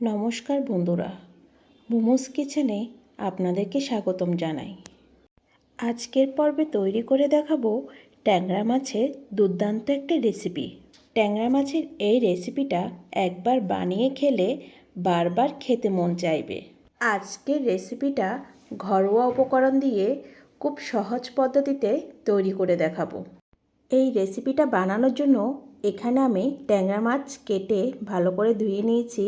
নমস্কার বন্ধুরা, মোমোস কিচেনে আপনাদেরকে স্বাগতম জানাই। আজকের পর্বে তৈরি করে দেখাবো ট্যাংরা মাছের দুর্দান্ত একটা রেসিপি ট্যাংরা মাছের এই রেসিপিটা একবার বানিয়ে খেলে বারবার খেতে মন চাইবে। আজকের রেসিপিটা ঘরোয়া উপকরণ দিয়ে খুব সহজ পদ্ধতিতে তৈরি করে দেখাবো। এই রেসিপিটা বানানোর জন্য এখানে আমি ট্যাংরা মাছ কেটে ভালো করে ধুয়ে নিয়েছি।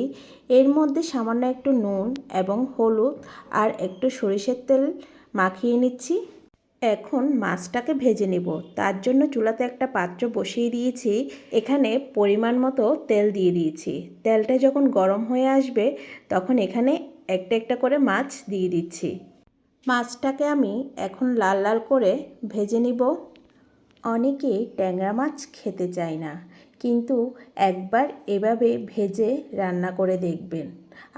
এর মধ্যে সামান্য একটু নুন এবং হলুদ আর একটু সরিষের তেল মাখিয়ে নিচ্ছি। এখন মাছটাকে ভেজে নেব। তার জন্য চুলাতে একটা পাত্র বসিয়ে দিয়েছি। এখানে পরিমাণ মতো তেল দিয়ে দিয়েছি। তেলটা যখন গরম হয়ে আসবে, তখন এখানে একটা একটা করে মাছ দিয়ে দিচ্ছি। মাছটাকে আমি এখন লাল লাল করে ভেজে নিব। অনেকে ট্যাংরা মাছ খেতে চায় না, কিন্তু একবার এভাবে ভেজে রান্না করে দেখবেন।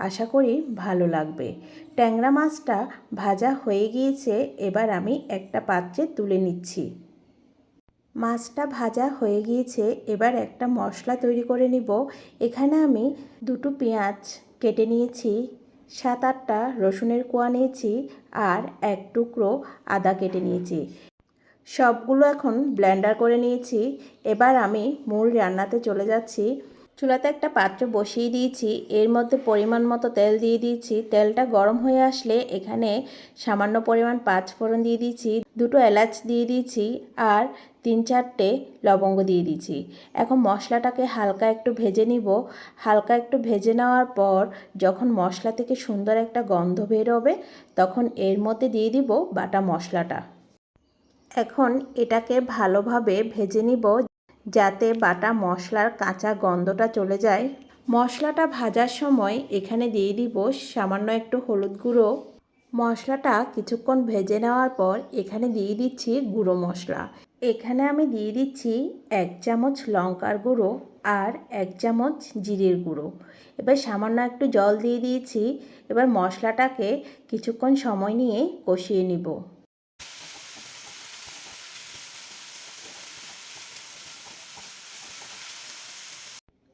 আশা করি ভালো লাগবে। ট্যাংরা মাছটা ভাজা হয়ে গিয়েছে, এবার আমি একটা পাত্রে তুলে নিচ্ছি। মাছটা ভাজা হয়ে গিয়েছে, এবার একটা মশলা তৈরি করে নিব। এখানে আমি দুটো পেঁয়াজ কেটে নিয়েছি, সাত আটটা রসুনের কোয়া নিয়েছি, আর এক টুকরো আদা কেটে নিয়েছি। সবগুলো এখন ব্লেন্ডার করে নিয়েছি। এবার আমি মূল রান্নাতে চলে যাচ্ছি। চুলাতে একটা পাত্র বসিয়ে দিয়েছি। এর মধ্যে পরিমাণ মতো তেল দিয়ে দিয়েছি। তেলটা গরম হয়ে আসলে এখানে সামান্য পরিমাণ পাঁচ ফোড়ন দিয়ে দিয়েছি, দুটো এলাচ দিয়ে দিয়েছি আর তিন চারটে লবঙ্গ দিয়ে দিয়েছি। এখন মশলাটাকে হালকা একটু ভেজে নিব। হালকা একটু ভেজে নেওয়ার পর যখন মশলা থেকে সুন্দর একটা গন্ধ বেরোবে, তখন এর মধ্যে দিয়ে দিব বাটা মশলাটা। এখন এটাকে ভালোভাবে ভেজে নিব যাতে বাটা মশলার কাঁচা গন্ধটা চলে যায়। মশলাটা ভাজার সময় এখানে দিয়ে দিব সামান্য একটু হলুদ গুঁড়ো। মশলাটা কিছুক্ষণ ভেজে নেওয়ার পর এখানে দিয়ে দিচ্ছি গুঁড়ো মশলা। এখানে আমি দিয়ে দিচ্ছি এক চামচ লঙ্কার গুঁড়ো আর এক চামচ জিরের গুঁড়ো। এবার সামান্য একটু জল দিয়ে দিয়েছি। এবার মশলাটাকে কিছুক্ষণ সময় নিয়ে কষিয়ে নিব।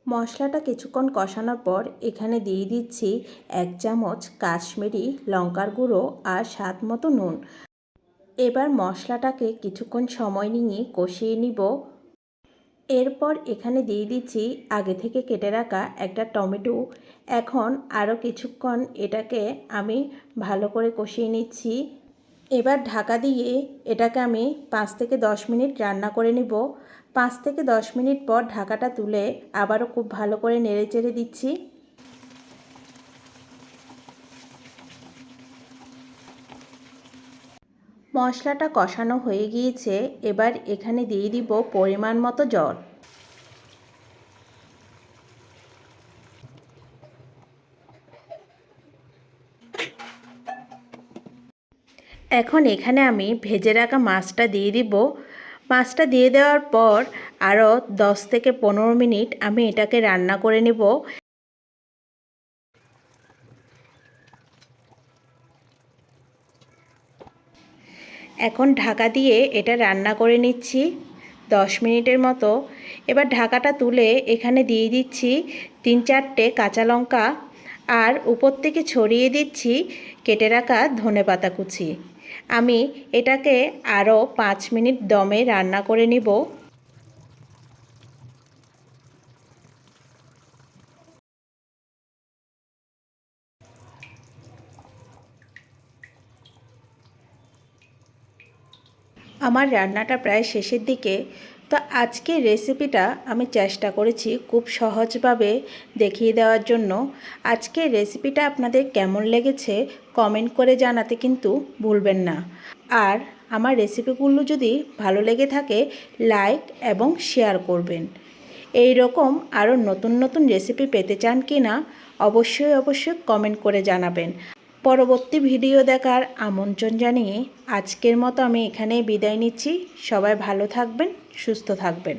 মশলাটা কিছুক্ষণ কষানোর পর এখানে দিয়ে দিচ্ছি এক চামচ কাশ্মীরি লঙ্কার গুঁড়ো আর স্বাদ মতো নুন। এবার মশলাটাকে কিছুক্ষণ সময় নিয়ে কষিয়ে নিব। এরপর এখানে দিয়ে দিচ্ছি আগে থেকে কেটে রাখা একটা টমেটো। এখন আরও কিছুক্ষণ এটাকে আমি ভালো করে কষিয়ে নিচ্ছি। এবার ঢাকা দিয়ে এটাকে আমি পাঁচ থেকে দশ মিনিট রান্না করে নিব। পাঁচ থেকে দশ মিনিট পর ঢাকাটা তুলে আবারও খুব ভালো করে নেড়ে চেড়ে দিচ্ছি। মশলাটা কষানো হয়ে গিয়েছে, এবার এখানে দিয়ে দিব পরিমাণ মতো জল। এখন এখানে আমি ভেজে রাখা মাছটা দিয়ে দিব। মাছটা দিয়ে দেওয়ার পর আরও দশ থেকে পনেরো মিনিট আমি এটাকে রান্না করে নেব। এখন ঢাকা দিয়ে এটা রান্না করে নিচ্ছি দশ মিনিটের মতো। এবার ঢাকাটা তুলে এখানে দিয়ে দিচ্ছি তিন চারটে কাঁচা লঙ্কা আর উপর থেকে ছড়িয়ে দিচ্ছি কেটে রাখা ধনে পাতা কুচি। আমি এটাকে আরও পাঁচ মিনিট দমে রান্না করে নিব। আমার রান্নাটা প্রায় শেষের দিকে তো আজকের রেসিপিটা আমি চেষ্টা করেছি খুব সহজভাবে দেখিয়ে দেওয়ার জন্য। আজকের রেসিপিটা আপনাদের কেমন লেগেছে কমেন্ট করে জানাতে কিন্তু ভুলবেন না। আর আমার রেসিপিগুলো যদি ভালো লেগে থাকে লাইক এবং শেয়ার করবেন। এই রকম আরও নতুন নতুন রেসিপি পেতে চান কি না অবশ্যই অবশ্যই কমেন্ট করে জানাবেন। পরবর্তী ভিডিও দেখার আমন্ত্রণ জানিয়ে আজকের মতো আমি এখানেই বিদায় নিচ্ছি। সবাই ভালো থাকবেন, সুস্থ থাকবেন।